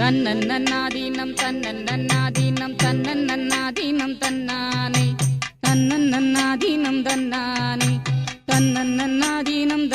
தன்னன் நன்னாதீனம் தன்னன் நன்னாதீனம் தன்னன். நன்னாதீனம் தன்னானே. தன்னன் நன்னாதீனம் தன்னானே தன்னன் நன்னாதீனம்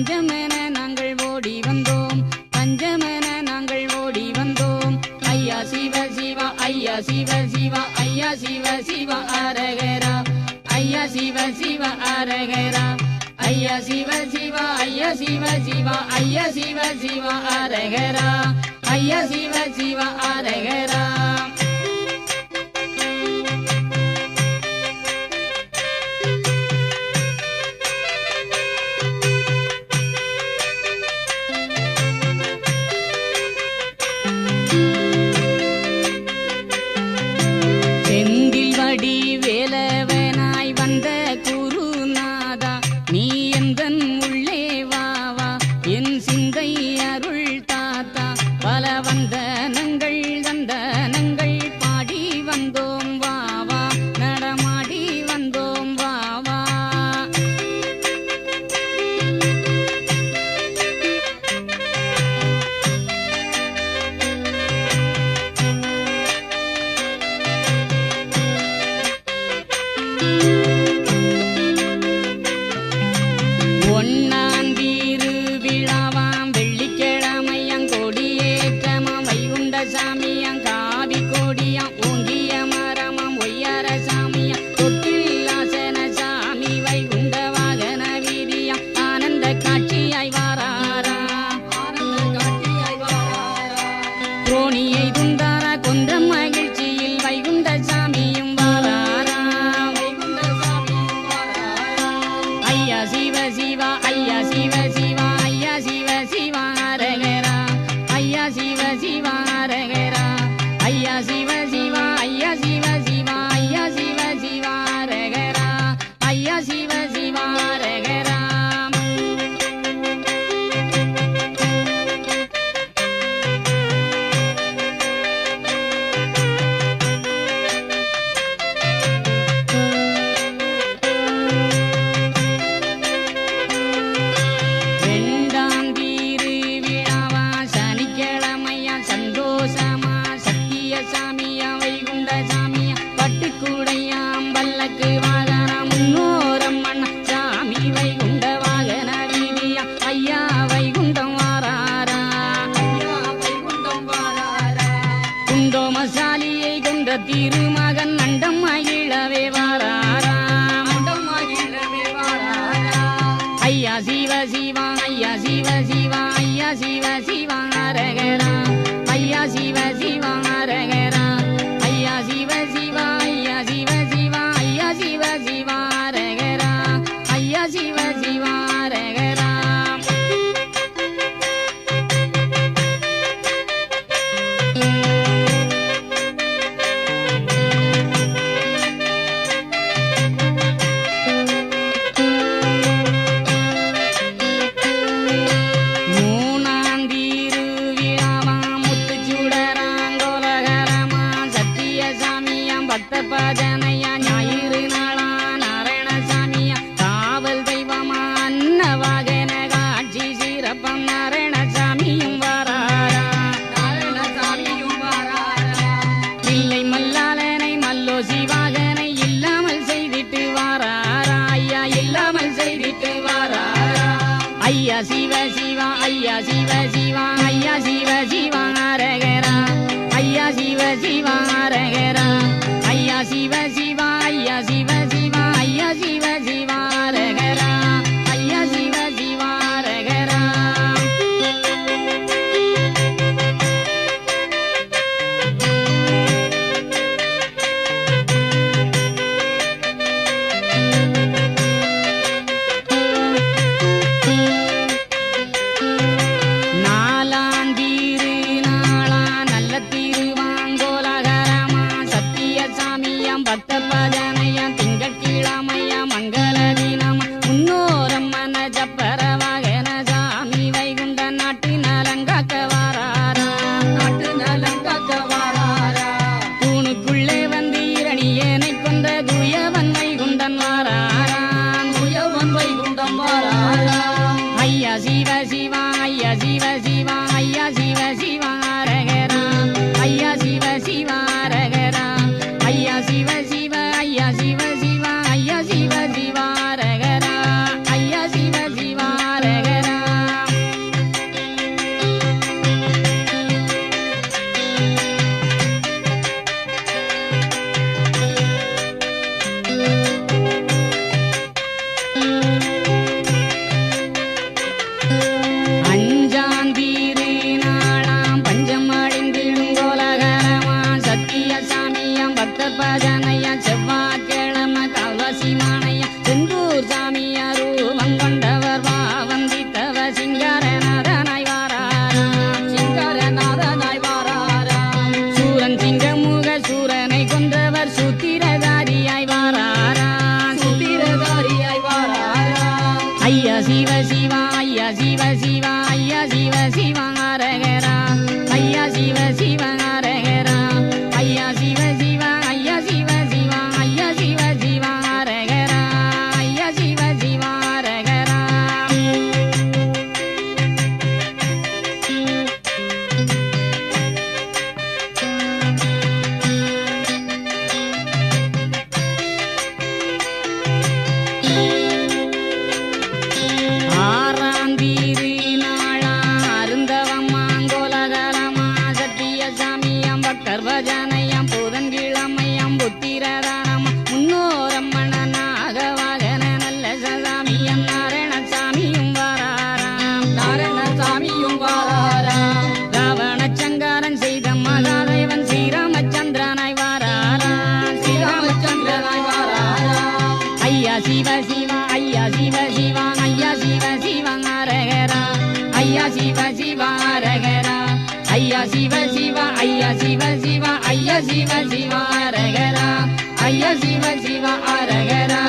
பஞ்சமென நாங்கள் ஓடி வந்தோம். பஞ்சமென நாங்கள் ஓடி வந்தோம். ஐயா சிவ சிவா ஐயா சிவ சிவா ஐயா சிவ சிவா அரகரா. ஐயா சிவ சிவா அரகரா. ஐயா சிவ சிவா ஐயா சிவ சிவா ஐயா சிவ சிவா அரகரா. ஐயா சிவ சிவா அரகரா. I can't திருமகன் அண்டம்மாயே. ஐயா சிவ சிவா ஐயா சிவ சிவா ஐயா சிவ சிவா அரகரா ஐயா சிவ சிவா அரகரா ஐயா சிவ சிவ ஐயா சிவ சிவா ஐயா சிவ சிவா ஐயா சிவ சிவா அரகரா. ஐயா சிவ சிவா அரகரா.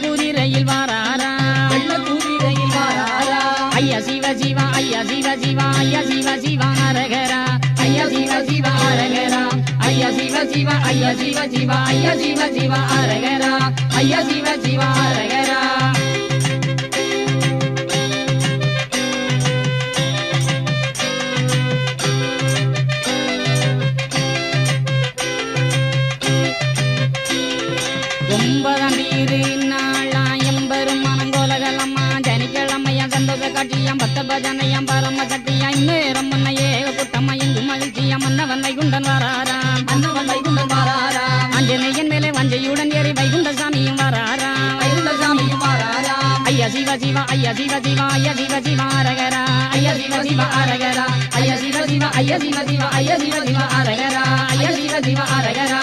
குதிரையில் வாராரா? வெள்ள குதிரையில் வாராராம் ஐயா சிவ சிவா ஐயா சிவ சிவா ஐயா சிவ சிவா அரகரா. ஐயா சிவ சிவா அரகரா. ஐயா சிவ சிவா ஐயா சிவ சிவா ஐயா சிவ சிவா அரகரா. ஐயா சிவ சிவா பரம சக்தியாம் நேரம் முன்ன ஏக கூட்டம்மா எங்கு மகிழ்ச்சியாம் மன்னவன் வைகுண்டன் வாராராம். அன்னவன் வைகுண்டன் வாராராம். ஆஞ்சநேயன் மேலே வஞ்சையுடன் ஏறி வைகுண்ட சாமியும் வாராராம். வைகுண்ட சாமியும் வாராராம். ஐயா சிவ சிவா ஐயா சிவ சிவா ஐயா சிவ சிவா அரகரா. ஐயா சிவ சிவா அரகரா. ஐயா சிவ சிவா ஐயா சிவ சிவா ஐயா சிவ சிவா அரகரா. ஐயா சிவ சிவா அரகரா.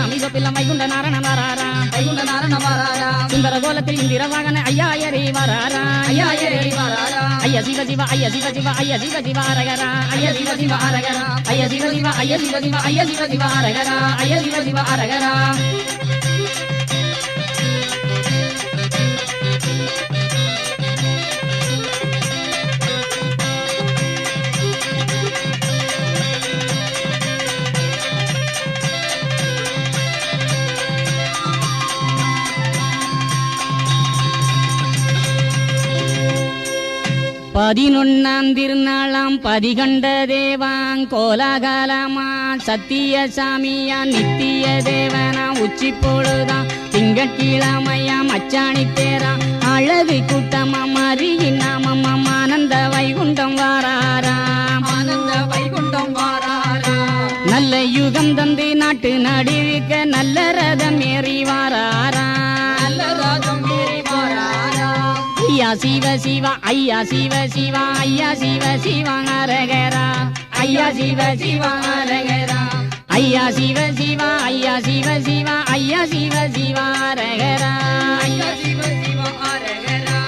குட்டம சாமி சொப்பில்ல வைகுண்ட நாரண வராரா வைகுண்ட நாரண வாராராம் சுந்தர கோலத்தில் இந்திர வாகன ஐயாயரே வராரா ஐயாயிரடி வாராராம் ஐயா சிவ சிவ ஐயா சிவ சிவ ஐயா சிவ சிவ அரகரா ஐயா சிவ சிவ அரகரா ஐயா சிவ சிவ ஐயா சிவ சிவ ஐயா சிவ சிவ அரகரா ஐயா சிவ சிவ அரகரா பதினொன்னாம் திருநாளாம் பதிகண்ட தேவாங் கோலாகலமா சத்திய சாமியா நித்திய தேவனா உச்சி பொழுதாம் திங்கட்கிழமையாம் அச்சாணி தேரா அழகு கூட்டமா மாறி சிவா ஐயா சிவ சிவா ஐயா சிவ சிவா அரகரா ஐயா சிவ சிவா அரகரா ஐயா சிவ சிவா ஐயா சிவ சிவா ஐயா சிவ சிவா அரகரா ஐயா சிவ சிவா அரகரா